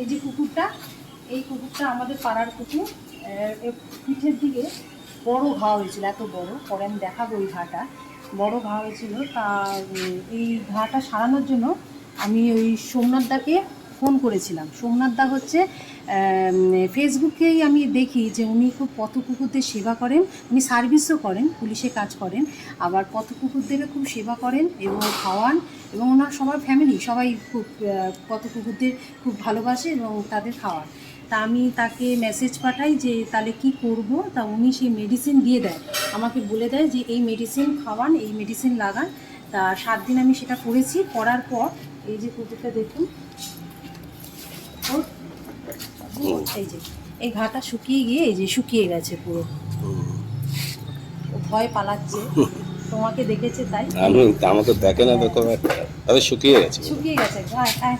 এই যে কুকুরটা, এই কুকুরটা আমাদের পাড়ার কুকুর। পিঠের দিকে বড় ঘা হয়েছিল, এত বড়। পরে আমি দেখাবো ওই ঘাটা। বড় ঘা হয়েছিল। তা এই ঘাটা সারানোর জন্য আমি ওই সোমনাথদাকে ফোন করেছিলাম। সোমনাথদা হচ্ছে ফেসবুকেই আমি দেখি যে উনি খুব পথ কুকুরদের সেবা করেন, উনি সার্ভিসও করেন, পুলিশে কাজ করেন, আবার পথ কুকুরদেরও খুব সেবা করেন এবং খাওয়ান এবং ওনার সবার ফ্যামিলি সবাই খুব পথ কুকুরদের খুব ভালোবাসে এবং তাদের খাওয়ান। তা আমি তাকে মেসেজ পাঠাই যে, তাহলে কি করব? তা উনি সেই মেডিসিন দিয়ে দেয়। আমাকে বলে দেয় যে, এই মেডিসিন খাওয়ান, এই মেডিসিন লাগান। তা সাত দিন আমি সেটা করেছি, করার পর, এই যে কুকুরটা দেখুন এই যে এই ঘাটা শুকিয়ে গিয়ে এই যে শুকিয়ে গেছে পুরো। ও ভয় পালাচ্ছে। তোমাকে দেখেছে তাই? আমি আমাকে দেখে না দেখো তবে শুকিয়ে গেছে। শুকিয়ে গেছে আয় আয়।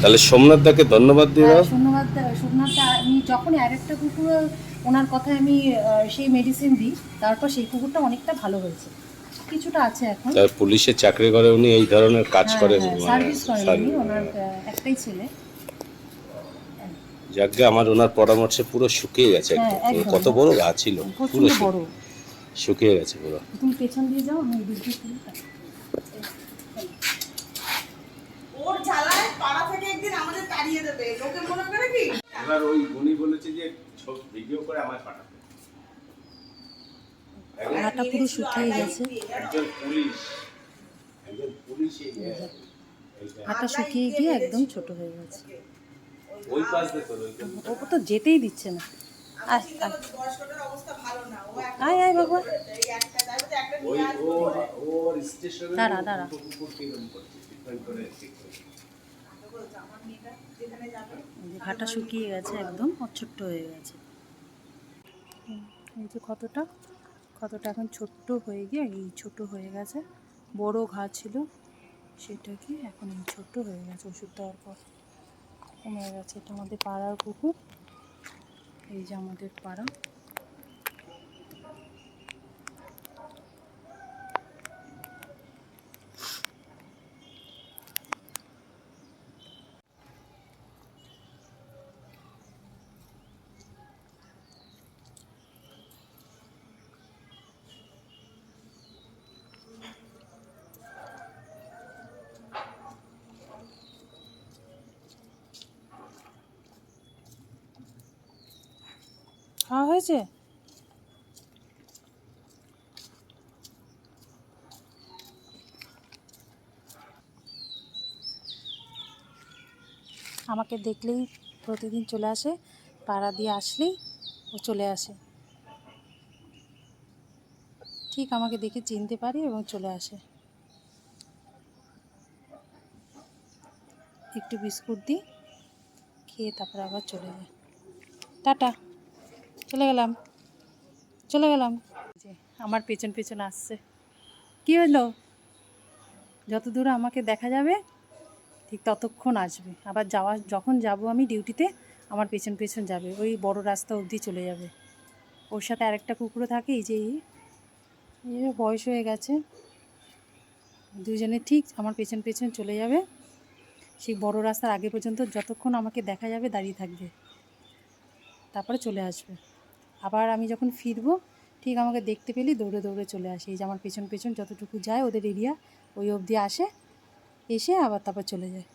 তাহলে সোমনাথ দাকে ধন্যবাদ দিয়ে দাও। হ্যাঁ, সোমনাথ সোমনাথ আমি যখন আরেকটা কুকুর ওনার কথায় আমি সেই মেডিসিন দিই তারপর সেই কুকুরটা অনেকটা ভালো হয়েছে। কিছুটা আছে এখন। তার পুলিশে চাকরি করে উনি এই ধরনের কাজ করেন সার্ভিস করেন উনি ওনার একটাই ছেলে। যাকে আমার ওনার পরামর্শে পুরো শুকিয়ে গেছে হ্যাঁ। কত বড় গাছ ছিল পুরো শুকিয়ে গেছে পুরো। তুমি পেছন দিয়ে যাও আমি ওর জ্বালায় পাড়া থেকে একদিন আমাদের তাড়িয়ে দেবে। লোকে মনে করে কি? এবার ওই উনি বলেছে যে ভিডিও করে আমায় পাঠাতে। ঘাটা পুরো শুকিয়ে গেছে। ঘাটা শুকিয়ে গিয়ে একদম ছোট হয়ে গেছে। ওই পাশ দেখো ওই ও তো যেতেই দিচ্ছে না। আয় আয়। বাবা দাঁড়া, দাঁড়া। ঘাটা শুকিয়ে গেছে একদম আর ছোট্ট হয়ে গেছে। এই যে কতটা? কতটা এখন ছোট্ট হয়ে গিয়ে, এই ছোট হয়ে গেছে, বড় ঘা ছিল, সেটা কি এখন এই ছোট্ট হয়ে গেছে, ওষুধ দেওয়ার পর। কমে গেছে, এটা আমাদের পাড়ার কুকুর এই যে আমাদের পাড়া। খাওয়া হয়েছে? আমাকে দেখলেই প্রতিদিন চলে আসে, পাড়া দিয়ে আসলেই ও চলে আসে। ঠিক আমাকে দেখে চিনতে পারে এবং চলে আসে। একটু বিস্কুট দিই, খেয়ে তারপর আবার চলে যায়। টাটা। চলে গেলাম। চলে গেলাম। যে আমার পেছন পেছন আসছে। কি হলো? যত দূর আমাকে দেখা যাবে, ঠিক ততক্ষণ আসবে। আবার যাওয়া, যখন যাব আমি ডিউটিতে, আমার পেছন পেছন যাবে। ওই বড় রাস্তা অবধি চলে যাবে। ওর সাথে আরেকটা কুকুরও থাকে এই যে বয়স হয়ে গেছে। দুজনে ঠিক আমার পেছন পেছন চলে যাবে। সেই বড় রাস্তার আগে পর্যন্ত যতক্ষণ আমাকে দেখা যাবে, দাঁড়িয়ে থাকবে। তারপরে চলে আসবে। আবার আমি যখন ফিরবো, ঠিক আমাকে দেখতে পেলে দৌড়ে দৌড়ে চলে আসে। এই যে আমার পেছন পেছন যতটুকু যায় ওদের এরিয়া ওই অবধি আসে, এসে আবার তারপর চলে যায়।